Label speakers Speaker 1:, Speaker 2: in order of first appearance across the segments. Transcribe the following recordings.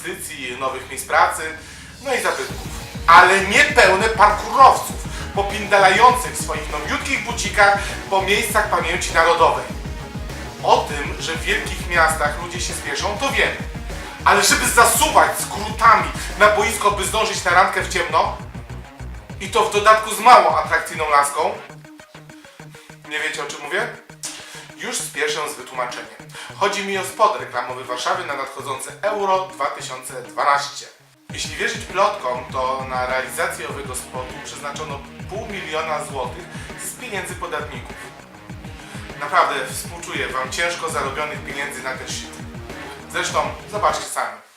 Speaker 1: inwestycji, nowych miejsc pracy, no i zabytków. Ale nie pełne parkurowców, popindalających w swoich nowiutkich bucikach po miejscach pamięci narodowej. O tym, że w wielkich miastach ludzie się spieszą, to wiem. Ale żeby zasuwać skrótami na boisko, by zdążyć na randkę w ciemno, i to w dodatku z mało atrakcyjną laską, nie wiecie o czym mówię? Już spieszę z wytłumaczeniem. Chodzi mi o spot reklamowy Warszawy na nadchodzące Euro 2012. Jeśli wierzyć plotkom, to na realizację owego spotu przeznaczono pół miliona złotych z pieniędzy podatników. Naprawdę współczuję Wam ciężko zarobionych pieniędzy na ten shit. Zresztą zobaczcie sami.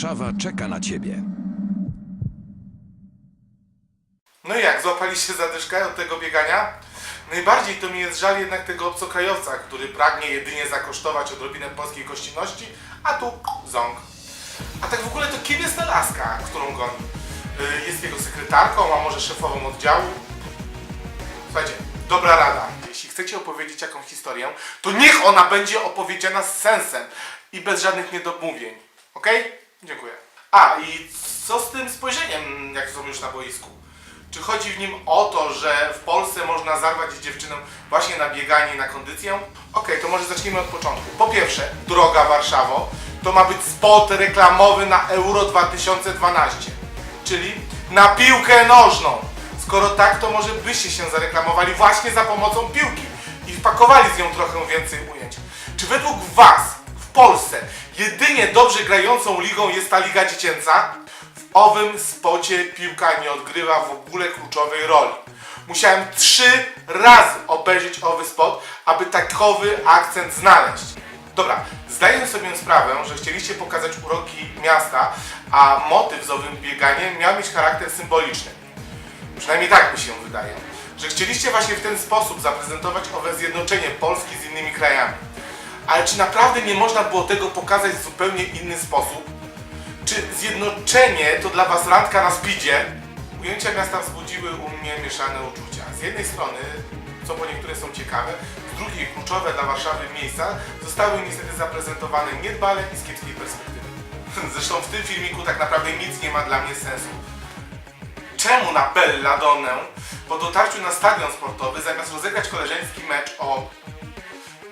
Speaker 2: Warszawa czeka na ciebie.
Speaker 1: No i jak, złapaliście zadyszkę od tego biegania? Najbardziej to mi jest żal jednak tego obcokrajowca, który pragnie jedynie zakosztować odrobinę polskiej gościnności, a tu ząg. A tak w ogóle to kim jest ta laska, którą goni? Y, Jest jego sekretarką, a może szefową oddziału? Słuchajcie, dobra rada. Jeśli chcecie opowiedzieć jakąś historię, to niech ona będzie opowiedziana z sensem i bez żadnych niedomówień. Okej? Dziękuję. A, i co z tym spojrzeniem, jak są już na boisku? Czy chodzi w nim o to, że w Polsce można zarwać dziewczynę właśnie na bieganie i na kondycję? Okej, to może zacznijmy od początku. Po pierwsze, droga Warszawo, to ma być spot reklamowy na Euro 2012, czyli na piłkę nożną. Skoro tak, to może byście się zareklamowali właśnie za pomocą piłki i wpakowali z nią trochę więcej ujęć. Czy według Was Polsce jedynie dobrze grającą ligą jest ta liga dziecięca? W owym spocie piłka nie odgrywa w ogóle kluczowej roli. Musiałem trzy razy obejrzeć owy spot, aby takowy akcent znaleźć. Dobra, zdaję sobie sprawę, że chcieliście pokazać uroki miasta, a motyw z owym bieganiem miał mieć charakter symboliczny. Przynajmniej tak mi się wydaje. Że chcieliście właśnie w ten sposób zaprezentować owe zjednoczenie Polski z innymi krajami. Ale czy naprawdę nie można było tego pokazać w zupełnie inny sposób? Czy zjednoczenie to dla Was randka na speedzie? Ujęcia miasta wzbudziły u mnie mieszane uczucia. Z jednej strony, co po niektóre są ciekawe, z drugiej kluczowe dla Warszawy miejsca zostały niestety zaprezentowane niedbale i z kiepskiej perspektywy. Zresztą w tym filmiku tak naprawdę nic nie ma dla mnie sensu. Czemu na Belladonnę po dotarciu na stadion sportowy zamiast rozegrać koleżeński mecz o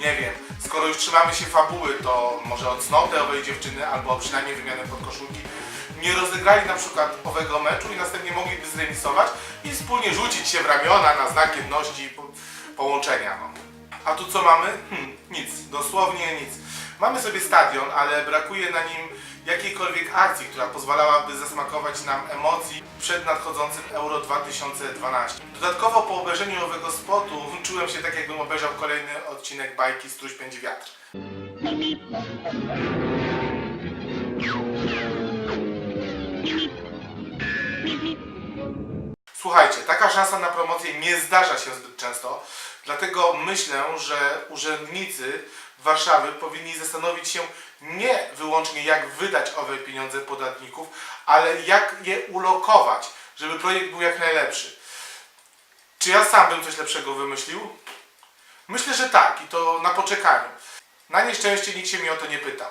Speaker 1: nie wiem, skoro już trzymamy się fabuły, to może od cnoty owej dziewczyny, albo przynajmniej wymianę podkoszulki, nie rozegrali na przykład owego meczu i następnie mogliby zremisować i wspólnie rzucić się w ramiona na znak jedności i po, połączenia. No. A tu co mamy? Hmm, nic, dosłownie nic. Mamy sobie stadion, ale brakuje na nim jakiejkolwiek akcji, która pozwalałaby zasmakować nam emocji przed nadchodzącym Euro 2012. Dodatkowo po obejrzeniu owego spotu czułem się tak jakbym obejrzał kolejny odcinek bajki Struś pędzi wiatr. Słuchajcie, taka szansa na promocję nie zdarza się zbyt często, dlatego myślę, że urzędnicy Warszawy powinni zastanowić się nie wyłącznie jak wydać owe pieniądze podatników, ale jak je ulokować, żeby projekt był jak najlepszy. Czy ja sam bym coś lepszego wymyślił? Myślę, że tak i to na poczekaniu. Na nieszczęście nikt się mnie o to nie pytał.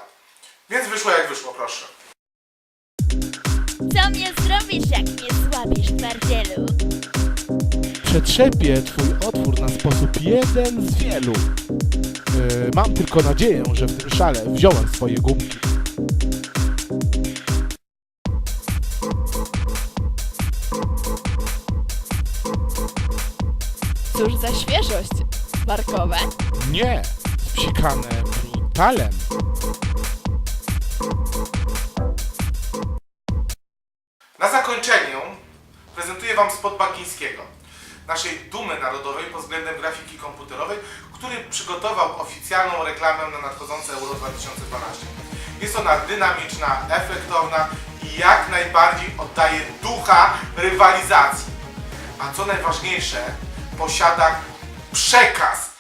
Speaker 1: Więc wyszło jak wyszło, proszę.
Speaker 2: Co mnie zrobisz, jak mnie złapiesz, twardzielu?
Speaker 3: Przetrzepię twój otwór na sposób jeden z wielu. Yy, mam tylko nadzieję, że w tym szale wziąłem swoje gumki.
Speaker 4: Cóż za świeżość. Markowe?
Speaker 3: Nie, spsikane brutalem.
Speaker 1: Na zakończenie prezentuję Wam spot Bakińskiego, naszej dumy narodowej pod względem grafiki komputerowej, który przygotował oficjalną reklamę na nadchodzące Euro 2012. Jest ona dynamiczna, efektowna i jak najbardziej oddaje ducha rywalizacji. A co najważniejsze, posiada przekaz.